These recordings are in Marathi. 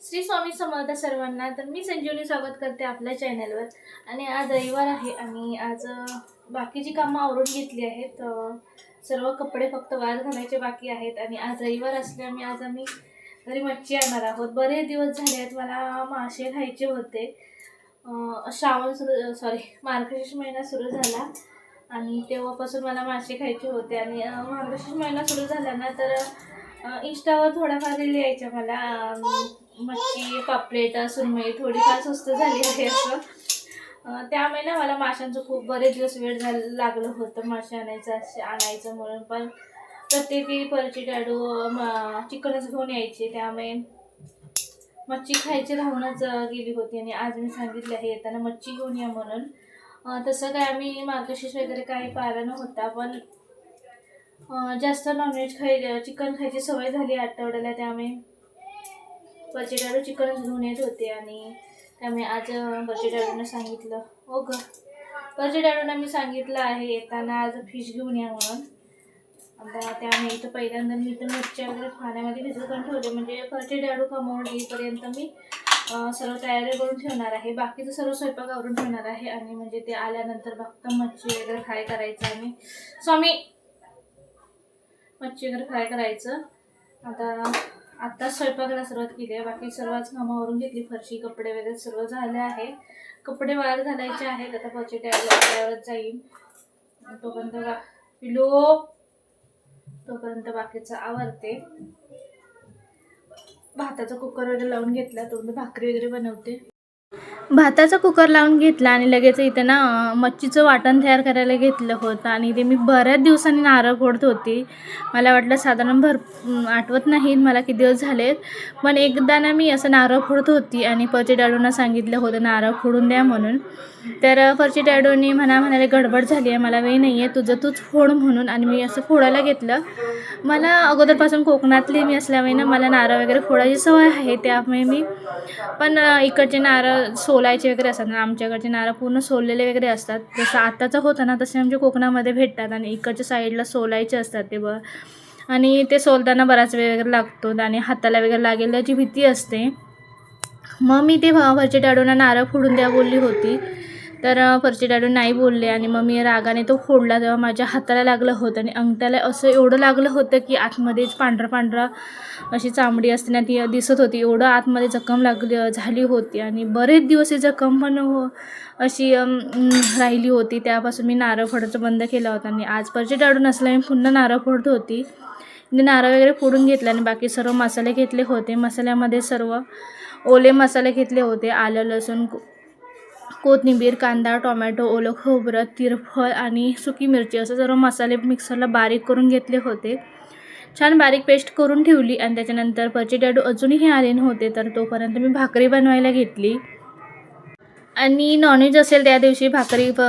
श्री स्वामी समर्थ सर्वांना तर मी संजीवनी स्वागत करते आपल्या चॅनलवर आणि आज रविवार आहे आणि आज बाकीची कामं आवरून घेतली आहेत. सर्व कपडे फक्त वार घालायचे बाकी आहेत. आणि आज रविवार असल्यामुळे आज आम्ही घरी मच्छी आणणार आहोत. बरेच दिवस झाले आहेत. मला मासे खायचे होते. श्रावण सुरू सॉरी मार्गशीर्ष महिना सुरू झाला. आणि तेव्हापासून मला मासे खायचे होते. आणि मार्गशीर्ष महिना सुरू झाला ना तर इंस्टावर थोड्याफार रील यायच्या मला. मच्छी पापलेट सुरमई थोडीफार स्वस्त झाली आहे असं. त्यामुळे ना मला माशांचं खूप बरेच दिवस वेळ झाला लागलं होतं मासे आणायचं असे आणायचं म्हणून. पण प्रत्येकी परची डॅडू चिकनच घेऊन यायचे. त्यामुळे मच्छी खायची राहूनच गेली होती आणि आज मी सांगितलं आहे येताना मच्छी घेऊन या म्हणून. तसं काय आम्ही मार्गशीर्ष वगैरे काही पाहिला नव्हता पण जास्त नॉनव्हेज खाय चिकन खायची सवय झाली आठवड्याला त्यामुळे. बचे डॅडू घेऊन येत होते आणि त्यामुळे आज बचे सांगितलं. हो ग. बचे मी सांगितलं आहे येताना आज फिश घेऊन या म्हणून. आता त्यामुळे इथं पहिल्यांदा मी इथं मिरच्या वगैरे पाण्यामध्ये भिजवून पण ठेवले. म्हणजे घरचे डॅडू कमावून येईपर्यंत मी सर्व तयारी करून ठेवणार आहे. बाकीचं सर्व स्वयंपाक आवरून ठेवणार आहे आणि म्हणजे ते आल्यानंतर फक्त मच्छी वगैरे फ्राय करायचं आणि स्वामी मच्छी वगैरे फ्राय करायचं. आता आता स्वयंपाकाला सुरुवात केली आहे. बाकी सर्वच कामावरून घेतली. फरशी कपडे वगैरे सर्व झाले आहे कपडे वायर घालायचे आहेत. आता पचे त्यावरच जाईल तोपर्यंत बा पिलो तोपर्यंत बाकीचं आवरते. भाताचा कुकर वगैरे लावून घेतला. तोपर्यंत भाकरी वगैरे बनवते. भाताचा कुकर लावून घेतला आणि लगेच इथं ना मच्छीचं वाटण तयार करायला घेतलं होतं. आणि ते मी बऱ्याच दिवसांनी नारळ फोडत होती. मला वाटलं साधारण भर आठवत नाही मला किती दिवस झालेत. पण एकदा ना मी असं नारळ फोडत होती आणि परचे डॅडूंना सांगितलं होतं नारळ फोडून द्या म्हणून. तर अं, परचे डॅडूंनी म्हणा म्हणाले गडबड झाली आहे मला वेळ नाही आहे तुझं तूच फोड म्हणून. आणि मी असं फोडायला घेतलं. मला अगोदरपासून कोकणातली मी असल्यामुळे ना मला नारळ वगैरे फोडायची सवय आहे त्यामुळे मी पण इकडचे नारळ सो सोलायचे वगैरे असतात. ना आमच्याकडचे नारळ पूर्ण सोललेले वगैरे असतात. जसं आताचं होतं ना तसे आमच्या कोकणामध्ये भेटतात. आणि इकडच्या साईडला सोलायचे असतात ते ब आणि ते सोलताना बराच वेळ वगैरे लागतो. आणि हाताला वगैरे लागेल याची भीती असते. मग मी ते भ- डाडूंना नारळ फोडून द्या बोलली होती. तर अ, फरची डाडू नाही बोलले आणि मग मी रागाने तो फोडला तेव्हा माझ्या हाताला लागलं होतं आणि अंगठ्याला असं एवढं लागलं होतं की आतमध्येच पांढरा पांढरा अशी चामडी असताना ती दिसत होती. एवढं आतमध्ये जखम लागली झाली होती आणि बरेच दिवस ही जखम पण हो अशी राहिली होती. त्यापासून मी नारळ फोडायचं बंद केलं होतं आणि आज परचे डाडू नसल्या मी पुन्हा नारळ फोडत होती. मी नारळ वगैरे फोडून घेतला आणि बाकी सर्व मसाले घेतले होते. मसाल्यामध्ये सर्व ओले मसाले घेतले होते आलं लसूण कोथिंबीर कांदा टोमॅटो ओलं खोबरं तिरफळ आणि सुकी मिरची असं सर्व मसाले मिक्सरला बारीक करून घेतले होते. छान बारीक पेस्ट करून ठेवली आणि त्याच्यानंतर पचे डाडू अजूनही आले नव्हते तर तोपर्यंत मी भाकरी बनवायला घेतली. आणि नॉनव्हेज असेल त्या दिवशी भाकरी प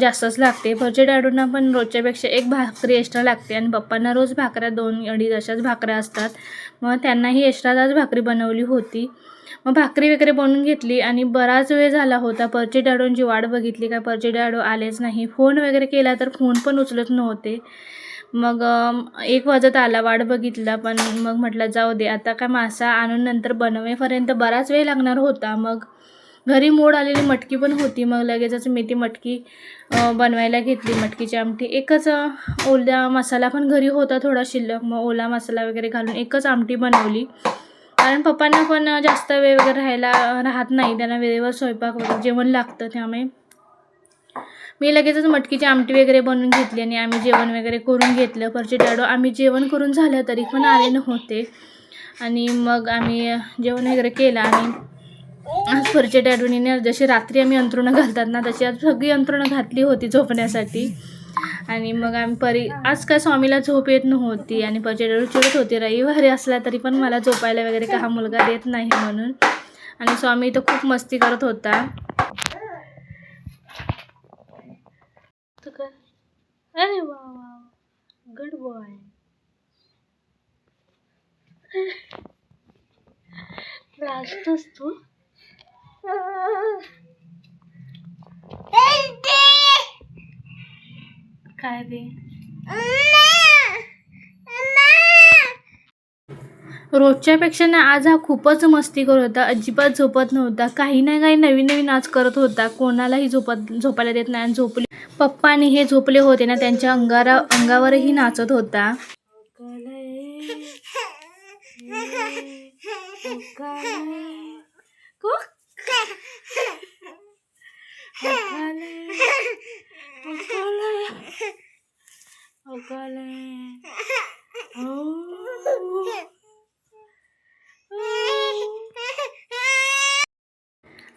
जास्तच लागते. भरचे डाडूंना पण रोजच्यापेक्षा एक भाकरी एक्स्ट्रा लागते आणि पप्पांना रोज भाकऱ्या दोन अडीच अशाच भाकऱ्या असतात. मग त्यांनाही एक्स्ट्रा आज भाकरी बनवली होती. मग भाकरी वगैरे बनवून घेतली आणि बराच वेळ झाला होता. परचे डाडूंची वाट बघितली काय परचे डाडू आलेच नाही. फोन वगैरे केला तर फोन पण उचलत नव्हते. मग एक वाजत आला वाट बघितला पण मग म्हटलं जाऊ दे आता काय मासा आणून नंतर बनवेपर्यंत बराच वेळ लागणार होता. मग घरी मोड आलेली मटकी पण होती. मग लगेचच मी ती मटकी बनवायला घेतली. मटकीची आमटी. एकच ओला मसाला पण घरी होता थोडा शिल्लक. मग ओला मसाला वगैरे घालून एकच आमटी बनवली. कारण पप्पांना पण जास्त वेळ वगैरे राहायला राहत नाही. त्यांना वेळेवर स्वयंपाक वगैरे जेवण लागतं त्यामुळे. मी लगेचच मटकीची आमटी वगैरे बनवून घेतली आणि आम्ही जेवण वगैरे करून घेतलं. परचे डाडू आम्ही जेवण करून झालं तरी पण आले नव्हते. आणि मग आम्ही जेवण वगैरे केलं आणि आज फरचे डॅडूनीने जशी रात्री आम्ही अंथरुणं घालतात ना तशी आज सगळी अंथरुणं घातली होती झोपण्यासाठी. आणि मग आम्ही परी आज काय स्वामीला झोप येत नव्हती आणि फरचे चिडत होती रविवारी असला तरी पण मला झोपायला वगैरे का हा मुलगा देत नाही म्हणून. आणि स्वामी तर खूप मस्ती करत होता. अरे वा वा गुड बॉय लाजतोस तू? काय बे? रोजच्यापेक्षा ना आज हा खूपच मस्तीखोर होता. अजिबात झोपत नव्हता. काही ना काही नवीन नवीन नाच करत होता. कोणालाही झोपत झोपायला देत नाही आणि झोपले. पप्पा आणि हे झोपले होते ना त्यांच्या अंगारा अंगावरही नाचत होता. Oh.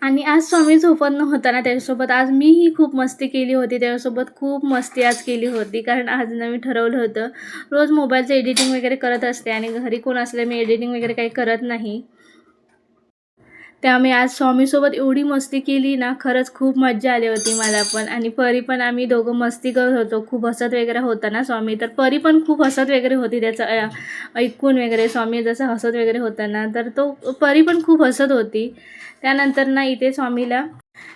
आणि आज स्वामी झोपत नव्हता ना त्याच्यासोबत. आज मीही खूप मस्ती केली होती. त्याच्यासोबत खूप मस्ती आज केली होती. कारण आज ना मी ठरवलं होतं. रोज मोबाईलचं एडिटिंग वगैरे करत असते आणि घरी कोण असलं मी एडिटिंग वगैरे काही करत नाही. त्यामुळे आज स्वामीसोबत एवढी मस्ती केली ना खरंच खूप मज्जा आली होती मला पण. आणि परी पण आम्ही दोघं मस्ती करत होतो. खूप हसत वगैरे होता ना स्वामी? तर परी पण खूप हसत वगैरे होती त्याचं ऐकून वगैरे. स्वामी जसं हसत वगैरे होता ना तर तो परी पण खूप हसत होती. त्यानंतर ना इथे स्वामीला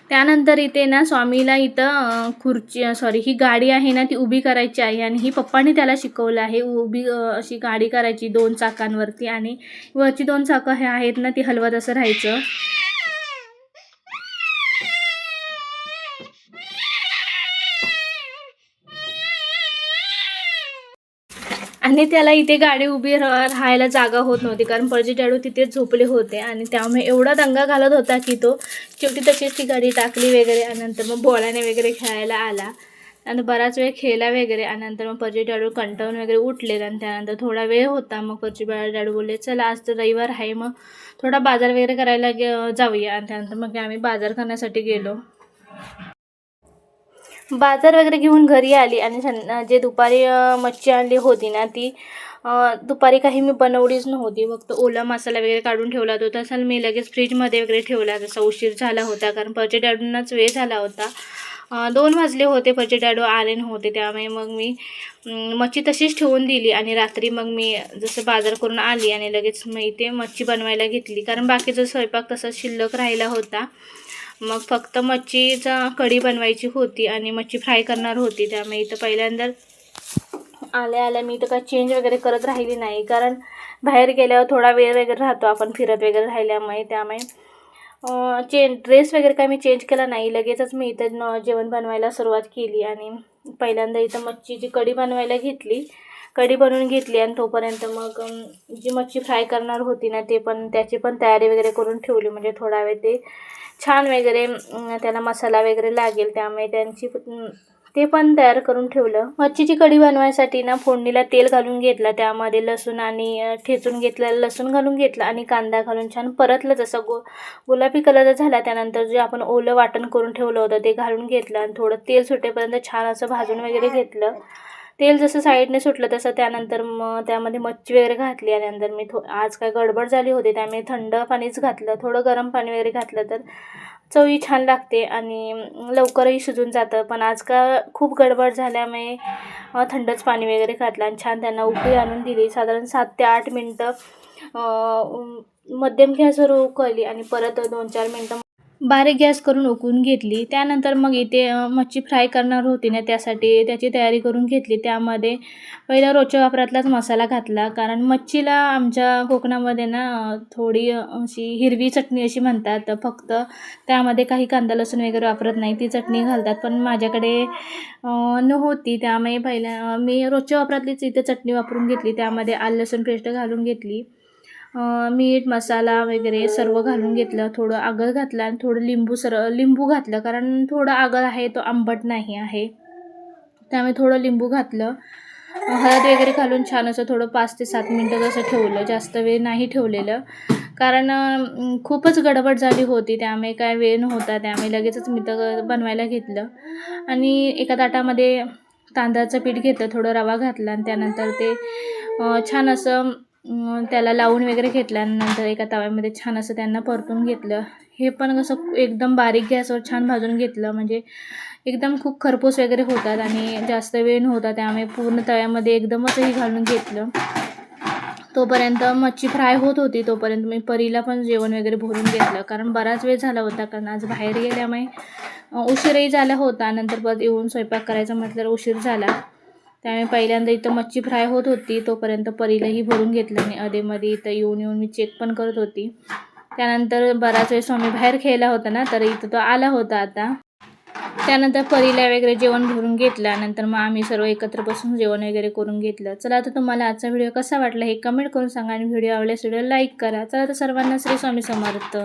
त्यानंतर इथे ना स्वामीला इथं खुर्ची सॉरी ही गाडी आहे ना ती उभी करायची आहे आणि ही पप्पांनी त्याला शिकवलं आहे. उभी अशी गाडी करायची दोन चाकांवरती आणि वरची दोन चाकं हे आहेत ना ती हलवत असं राहायचं. आणि त्याला इथे गाडी उभी रा- राहायला जागा होत नव्हती. कारण पळजी डॅडू तिथेच झोपले होते आणि त्यामुळे एवढा दंगा घालत होता की तो शेवटी तशीच ती गाडी टाकली वगैरे आणि नंतर मग बोळाने वगैरे खेळायला आला. आणि बराच वेळ खेळला वगैरे आणि नंतर मग पळजी डॅडू कंटाळून वगैरे उठले आणि त्यानंतर थोडा वेळ होता. मग पळजी डॅडू बोलले चला आज तर रविवार आहे मग थोडा बाजार वगैरे करायला गे जाऊया. आणि त्यानंतर मग आम्ही बाजार करण्यासाठी गेलो. बाजार वगैरे घेऊन घरी आली आणि सं जे दुपारी मच्छी आणली होती ना ती दुपारी काही मी बनवलीच नव्हती. फक्त ओला मसाला वगैरे काढून ठेवला होता. तसं मी लगेच फ्रीजमध्ये वगैरे ठेवला जसा उशीर झाला होता कारण पचे डॅडूंनाच वेळ झाला होता. दोन वाजले होते. पचे डॅडू आले नव्हते. त्यामुळे मग मी मच्छी तशीच ठेवून दिली आणि रात्री मग मी जसं बाजार करून आली आणि लगेच मी इथे मच्छी बनवायला घेतली. कारण बाकीचा स्वयंपाक तसाच शिल्लक राहिला होता. मग फक्त मच्छीचा कढी बनवायची होती आणि मच्छी फ्राय करणार होती. त्यामुळे इथं पहिल्यांदा आल्या आल्या मी इथं काय चेंज वगैरे करत राहिली नाही. कारण बाहेर गेल्यावर थोडा वेळ वगैरे राहतो. आपण फिरत वगैरे राहिल्यामुळे त्यामुळे चेंज ड्रेस वगैरे काय मी चेंज केला नाही. लगेचच मी इथं जेवण बनवायला सुरुवात केली आणि पहिल्यांदा इथं मच्छीची कढी बनवायला घेतली. कढी बनवून घेतली आणि तोपर्यंत मग जी मच्छी फ्राय करणार होती ना ते पण त्याची पण तयारी वगैरे करून ठेवली. म्हणजे थोडा वेळ ते छान वगैरे त्याला मसाला वगैरे लागेल. त्यामुळे त्यांची ते पण तयार करून ठेवलं. मच्छीची कढी बनवायसाठी ना फोडणीला तेल घालून घेतलं. त्यामध्ये लसूण आणि ठेचून घेतलं. लसूण घालून घेतलं आणि कांदा घालून छान परतलं. जसं गो गुलाबी कलर झाला त्यानंतर जे आपण ओलं वाटण करून ठेवलं होतं ते घालून घेतलं. आणि थोडं तेल सुटेपर्यंत छान असं भाजून वगैरे घेतलं. तेल जसं साईडने सुटलं तसं त्यानंतर मग त्यामध्ये मच्छी वगैरे घातली आणि नंतर मी थो आज काय गडबड झाली होती त्यामुळे थंड पाणीच घातलं. थोडं गरम पाणी वगैरे घातलं तर चवही छान लागते आणि लवकरही शिजून जातं. पण आज का खूप गडबड झाल्यामुळे थंडच पाणी वगैरे घातलं आणि छान त्यांना उकळी आणून दिली. साधारण सात ते आठ मिनटं मध्यम गॅसवर उकळली आणि परत दोन चार मिनटं बारीक गॅस करून उकळून घेतली. त्यानंतर मग इथे मच्छी फ्राय करणार होती ना त्यासाठी त्याची तयारी करून घेतली. त्यामध्ये पहिला रोजच्या वापरातलाच मसाला घातला. कारण मच्छीला आमच्या कोकणामध्ये ना थोडी अशी हिरवी चटणी अशी म्हणतात. फक्त त्यामध्ये काही कांदा लसूण वगैरे वापरत नाही. ती चटणी घालतात. पण माझ्याकडे नव्हती. त्यामुळे पहिल्या मी रोजच्या वापरातलीच इथे चटणी वापरून घेतली. त्यामध्ये आलं लसूण पेस्ट घालून घेतली. मीठ मसाला वगैरे सर्व घालून घेतलं. थोडं आगळ घातलं आणि थोडं लिंबू सर लिंबू घातलं. कारण थोडं आगळ आहे तो आंबट नाही आहे. त्यामुळे थोडं लिंबू घातलं. हळद वगैरे घालून छान असं थोडं पाच ते सात मिनटं जसं ठेवलं. जास्त वेळ नाही ठेवलेलं. कारण खूपच गडबड झाली होती. त्यामुळे काय वेळ नव्हता. त्यामुळे लगेचच मी तर बनवायला घेतलं. आणि एका ताटामध्ये तांदळाचं पीठ घेतलं. थोडं रवा घातला आणि त्यानंतर ते छान असं त्याला लावून वगैरे घेतल्यानंतर एका तव्यामध्ये छान असं त्यांना परतून घेतलं. हे पण कसं एकदम बारीक गॅसवर छान भाजून घेतलं. म्हणजे एकदम खूप खरपूस वगैरे होतात आणि जास्त वेळ नव्हता त्यामुळे पूर्ण तव्यामध्ये एकदमच हे घालून घेतलं. तोपर्यंत मच्छी फ्राय होत होती. तोपर्यंत मी परीला पण जेवण वगैरे भरून घेतलं. कारण बराच वेळ झाला होता. कारण आज बाहेर गेल्यामुळे उशीरही झाला होता. नंतर परत येऊन स्वयंपाक करायचा म्हटल्यावर उशीर झाला. त्यामुळे पहिल्यांदा इथं मच्छी फ्राय होत होती तोपर्यंत परीलाही भरून घेतलं मी अधेमध्ये इथं येऊन येऊन मी चेक पण करत होती. त्यानंतर बराच वेळ स्वामी बाहेर खेळला होता ना तर इथं तो आला होता आता. त्यानंतर परीला वगैरे जेवण भरून घेतलं. नंतर मग आम्ही सर्व एकत्र बसून जेवण वगैरे करून घेतलं. चला आता तुम्हाला आजचा व्हिडिओ कसा वाटला हे कमेंट करून सांगा आणि व्हिडिओ आवडल्यास व्हिडिओ लाईक करा. चला तर सर्वांना श्री स्वामी समर्थ.